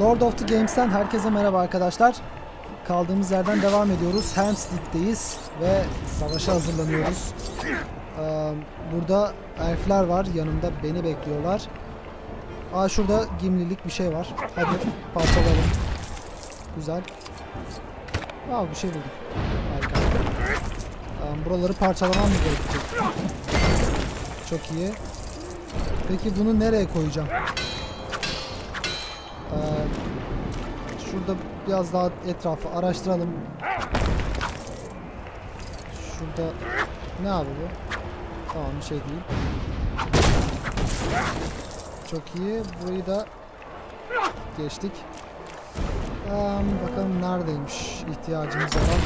Lord of the Games'ten herkese merhaba arkadaşlar. Kaldığımız yerden devam ediyoruz. Helm's ve savaşa hazırlanıyoruz. Ee, burada elfler var yanımda beni bekliyorlar. Aa şurada gimlilik bir şey var. Hadi parçalayalım. Güzel. Aa bir şey bulduk. Harika. Ee, buraları parçalamam mı gerekecek? Çok iyi. Peki bunu nereye koyacağım? Ee, şurada biraz daha etrafı araştıralım. Şurada ne abi bu? Tamam bir şey değil. Çok iyi. Burayı da geçtik. Ee, bakalım neredeymiş ihtiyacımız olan.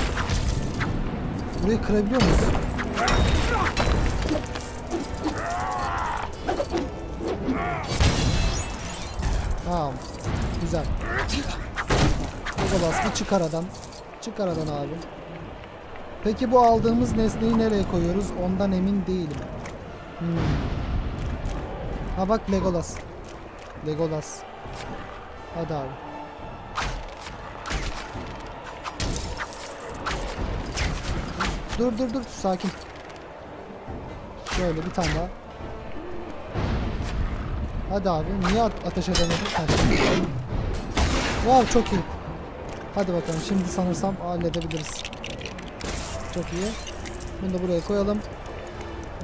Burayı kırabiliyor muyuz? Tamam. Güzel. Legolas'ı çık aradan. Çık aradan abi. Peki bu aldığımız nesneyi nereye koyuyoruz? Ondan emin değilim. Hmm. Ha bak Legolas. Legolas. Hadi abi. Dur dur dur sakin. Şöyle bir tane daha. Hadi abi niye at- ateş edemedin? Wow çok iyi. Hadi bakalım şimdi sanırsam halledebiliriz. Çok iyi. Bunu da buraya koyalım.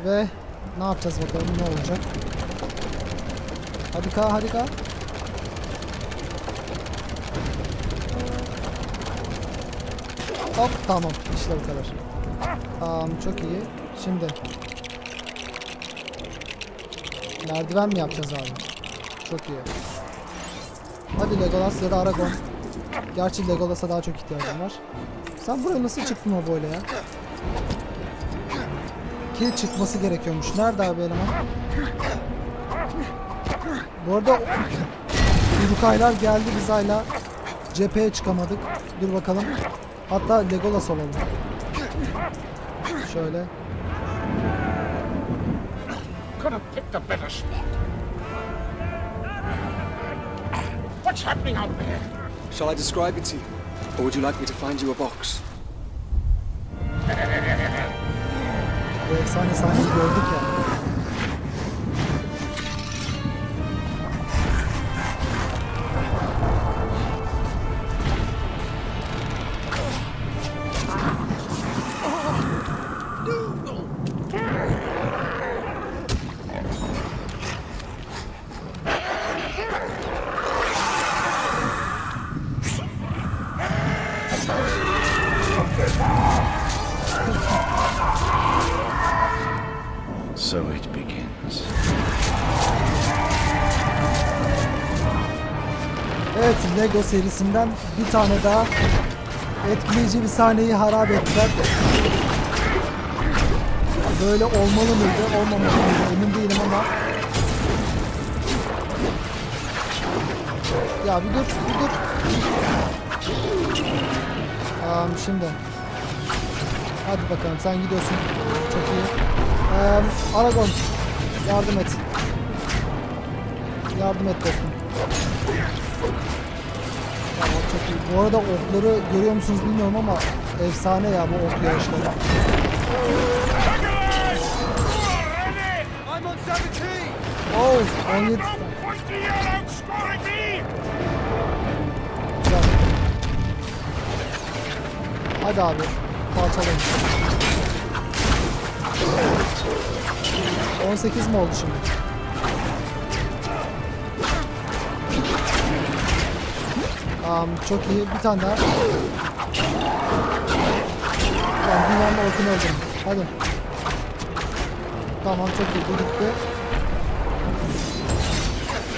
Ve ne yapacağız bakalım ne olacak. Hadi ka hadi. Hop tamam işte bu kadar. Tamam çok iyi. Şimdi merdiven mi yapacağız abi? Çok iyi. Hadi Legolas ya da Aragorn. Gerçi Legolas'a daha çok ihtiyacım var. Sen buraya nasıl çıktın o böyle ya? Kill çıkması gerekiyormuş. Nerede abi eleman? Bu arada Urukaylar geldi biz hala cepheye çıkamadık. Dur bakalım. Hatta Legolas olalım. Şöyle. Could have picked a better spot. What's happening out there? Shall I describe it to you? Or would you like me to find you a box? Bu efsane sahneyi gördük ya. Evet Lego serisinden bir tane daha etkileyici bir sahneyi harap ettiler. Böyle olmalı mıydı, olmamalı mıydı emin değilim ama Ya bir dur, bir dur. Tamam şimdi. Hadi bakalım sen gidiyorsun. Çok iyi. Ee, Aragon yardım et. Yardım et dostum. Tamam çok iyi. Bu arada okları görüyor musunuz bilmiyorum ama efsane ya bu ok yarışları. I'm on 17! Oh 17 Pointy yellow scoring me! güzel. Hadi abi parçalayın. 18 mi oldu şimdi? Tamam çok iyi bir tane daha. Tamam dünyanın okunu öldürdüm. Hadi. Tamam çok iyi bu gitti.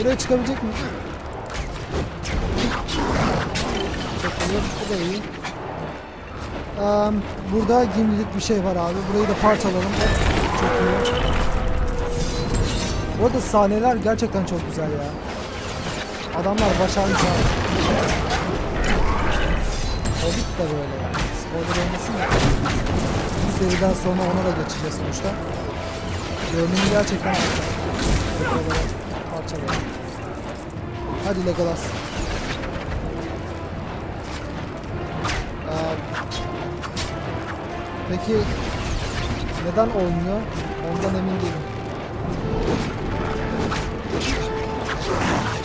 Buraya çıkabilecek mi? Çok iyi. Bu da iyi. Eee, burada gimlilik bir şey var abi. Burayı da parçalayalım. Hop, Çok iyi. Bu arada sahneler gerçekten çok güzel ya. Adamlar başarmış abi. Covid de böyle yani. Spoiler olmasın ya. Bir seriden sonra ona da geçeceğiz sonuçta. Görünümü gerçekten parçalar. Hadi Legolas. Ee, peki neden olmuyor? Ondan emin değilim.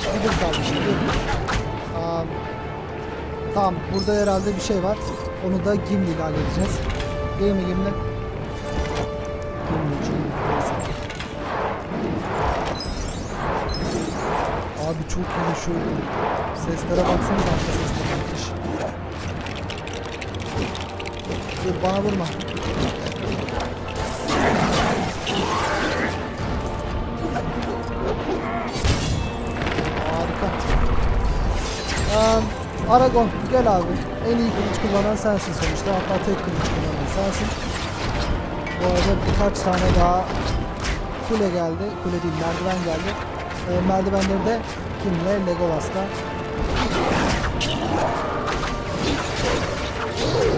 Gidin kalmış. Aa, tamam burada herhalde bir şey var. Onu da Gimli ile halledeceğiz. Değil mi Gimli? Abi çok iyi şu seslere baksanıza arka seslere müthiş. Dur bana vurma. Aragon gel abi. En iyi kılıç kullanan sensin sonuçta. Hatta tek kılıç kullanan sensin. Bu arada birkaç tane daha kule geldi. Kule değil merdiven geldi. Ee, merdivenleri de kimle? Legolas'ta.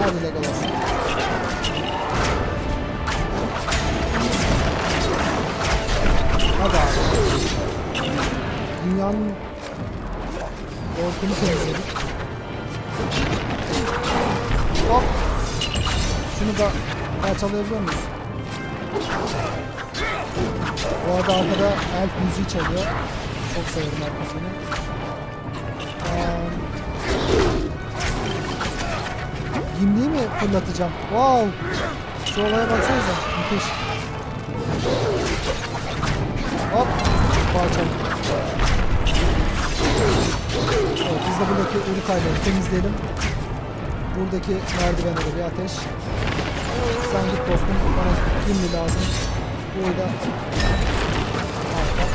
Hadi Legolas. Hadi abi. Dünyanın ortamı temizledik. Hop. Şunu da parçalayabiliyor muyuz? Bu arada arkada elf müziği çalıyor. Çok severim elf müziğini. Ee, Gimliği mi fırlatacağım? Wow! Şu olaya baksanıza. Müthiş. Hop! Parçam. Biz de buradaki ürü kaynağı temizleyelim. Buradaki merdivene de bir ateş. Sen git dostum. Bana Gimli lazım. Burada Harika.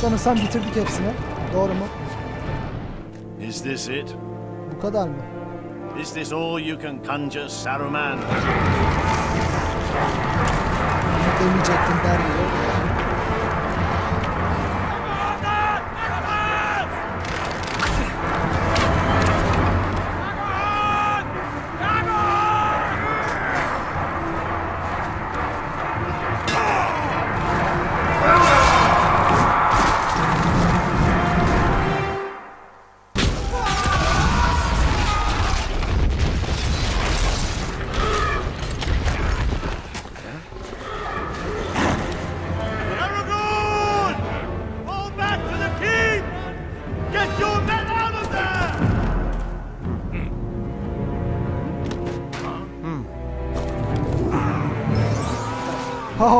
Sanırsam bitirdik hepsini. Doğru mu? Is this it? Bu kadar mı? Is this all you can conjure, Saruman? Bunu demeyecektin der gibi.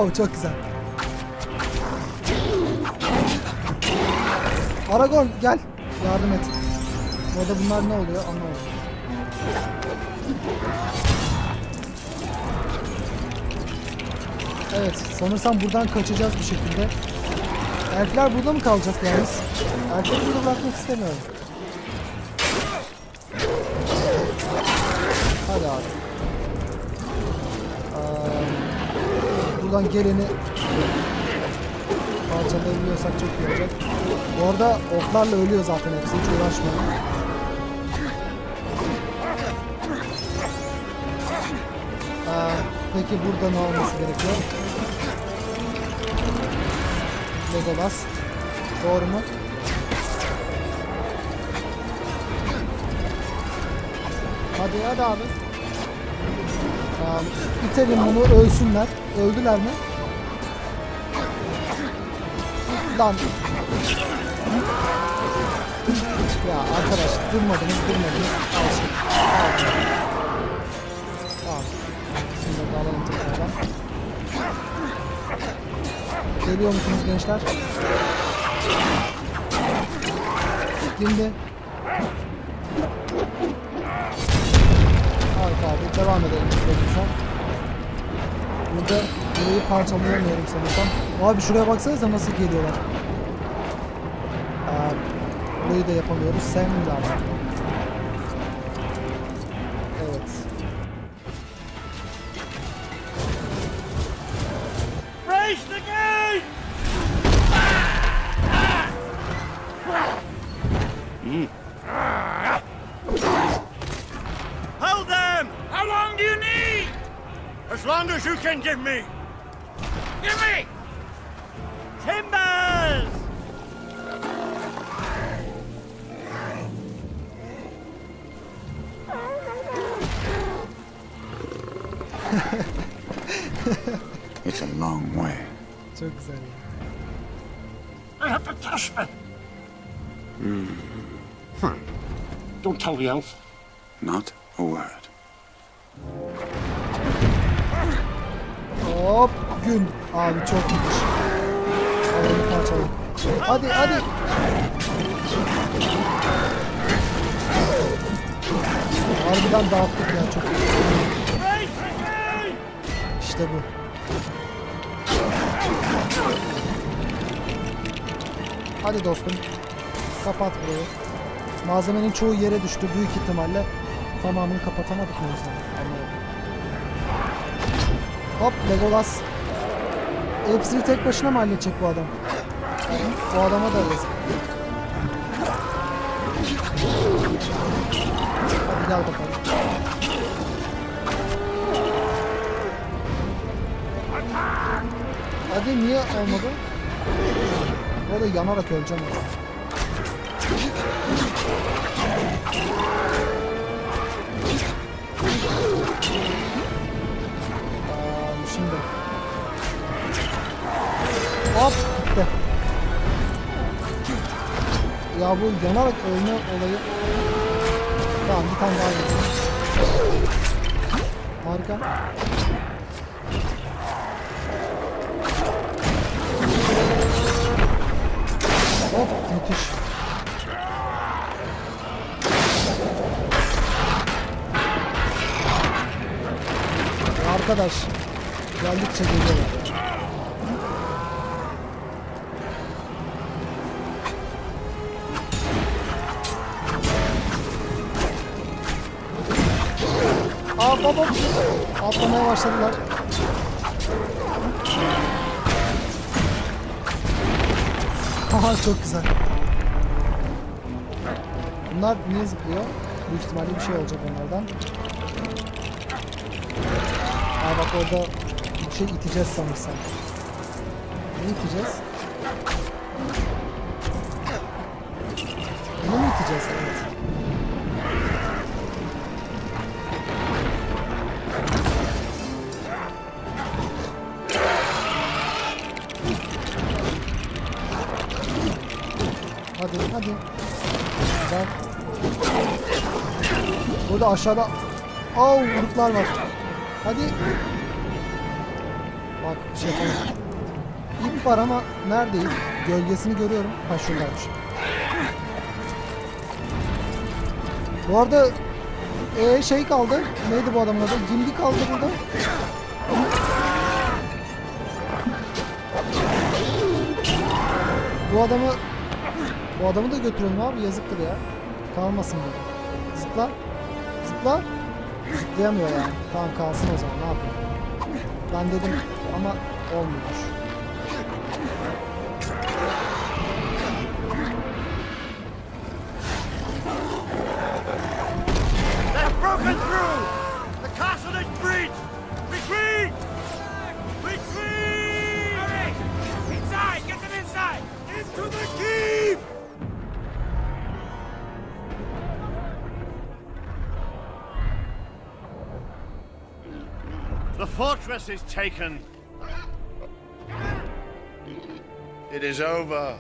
Oh çok güzel. Aragorn gel. Yardım et. Bu arada bunlar ne oluyor anlamadım. Evet sanırsam buradan kaçacağız bir şekilde. Elfler burada mı kalacak yalnız? Elfleri burada bırakmak istemiyorum. Hadi abi. Aa, buradan geleni parçalayabiliyorsak çok iyi olacak. Bu arada oklarla ölüyor zaten hepsi hiç uğraşmayın. Aa, peki burada ne olması gerekiyor? Legolas. Doğru mu? Hadi hadi abi. Aa, itelim bunu ölsünler. Öldüler mi? Lan. Ya arkadaş durmadınız durmadınız. Al. Şimdi de alalım tekrardan. Geliyor musunuz gençler? Şimdi. Harika abi. Devam edelim lütfen. Burada burayı parçalayamıyorum sanırsam. Abi şuraya baksanıza nasıl geliyorlar. Aa, burayı da yapamıyoruz. Sen lazım. Evet. Raise the gate! Them! How long do you need? As long as you can give me! Give me! Timbers! It's a long way. Çok güzel ya. I have to touch me. Hmm. Don't tell the elf. Not a word. Hop gün. Abi çok müthiş. Alanı parçaladım. Hadi hadi. Harbiden dağıttık ya çok. İşte bu. Hadi dostum. Kapat burayı. Malzemenin çoğu yere düştü büyük ihtimalle. Tamamını kapatamadık o yüzden? Anladım. Hop Legolas. Hepsini tek başına mı halledecek bu adam? Bu adama da yazık. Hadi gel bakalım. Hadi niye olmadı? O da yanarak öleceğim. Şimdi. Hop gitti. Ya bu yanarak ölme olayı. Tamam bir tane daha getirdim. Harika. Hop müthiş. Arkadaş geldikçe geliyorlar. Aa baba atlamaya başladılar. Aha çok güzel. Bunlar niye zıplıyor? Büyük ihtimalle bir şey olacak onlardan. Aa bak orada şey iteceğiz sanırsam. Ne iteceğiz? Bunu mu iteceğiz? Evet. Hadi hadi. Güzel. Burada aşağıda Au vuruklar var. Hadi. Bak bir şey. İp var ama nerede? Gölgesini görüyorum. Ha şuradaymış. Bu arada ee, şey kaldı. Neydi bu adamın adı? Gimli kaldı burada. Bu adamı bu adamı da götürelim abi yazıktır ya. Kalmasın burada. Zıpla. Zıpla. Zıplayamıyor yani. Tamam kalsın o zaman ne yapayım. Ben dedim ama olmuyor. They've broken through! The castle is breached! Retreat! Retreat! Inside! Get them inside! Into the keep! The fortress is taken. It is over.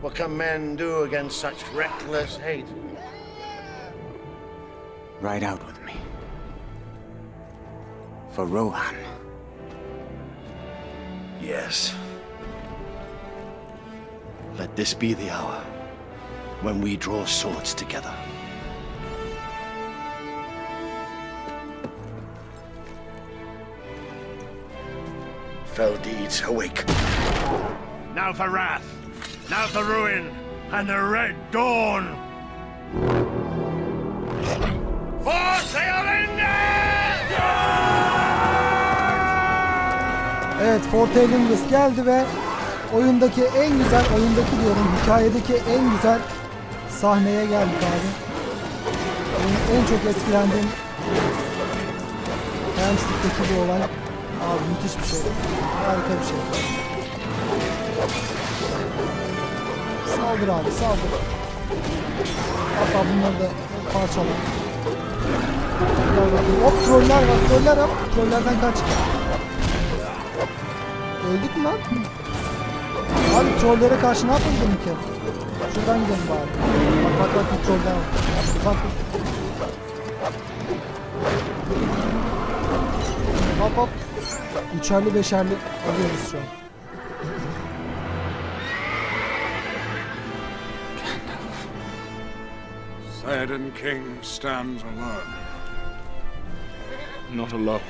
What can men do against such reckless hate? Ride out with me. For Rohan. Yes. Let this be the hour when we draw swords together. Fell deeds awake. Now for wrath. Now for ruin. And the Red Dawn. For! Evet Fort Elendis geldi ve oyundaki en güzel, oyundaki diyorum hikayedeki en güzel sahneye geldik abi. Benim en çok etkilendiğim Helm's bu olay. Abi müthiş bir şey. Harika bir şey. Saldır abi saldır. Hatta bunları da parçala. Hop troller var. Troller yap. Trollerden kaç. Öldük mü lan? Abi trollere karşı ne yapalım ki? Şuradan gidelim bari. Bak bak bak bir troller var. Bak. Hop hop. Üçerli beşerli alıyoruz şu an. Theoden King stands alone. Not alone.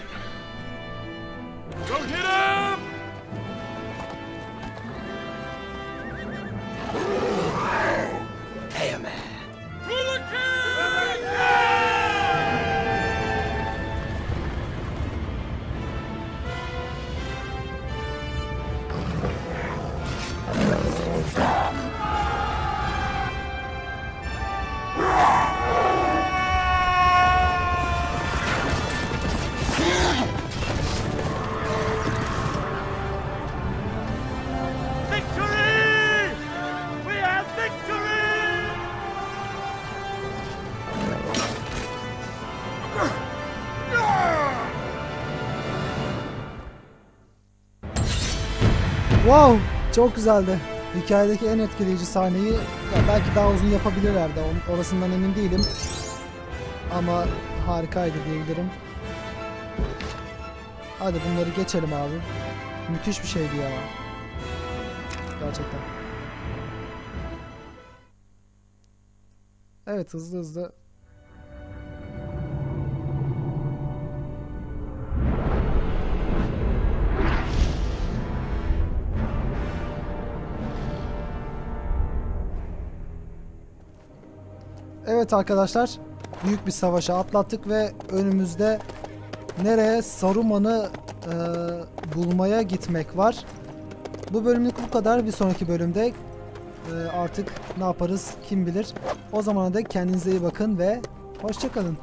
Wow! Çok güzeldi. Hikayedeki en etkileyici sahneyi ya belki daha uzun yapabilirlerdi. Onun- Orasından emin değilim. Ama harikaydı diyebilirim. Hadi bunları geçelim abi. Müthiş bir şeydi ya. Gerçekten. Evet hızlı hızlı Evet arkadaşlar, büyük bir savaşa atlattık ve önümüzde nereye Saruman'ı e, bulmaya gitmek var. Bu bölümlük bu kadar. Bir sonraki bölümde e, artık ne yaparız kim bilir. O zamana dek kendinize iyi bakın ve hoşçakalın.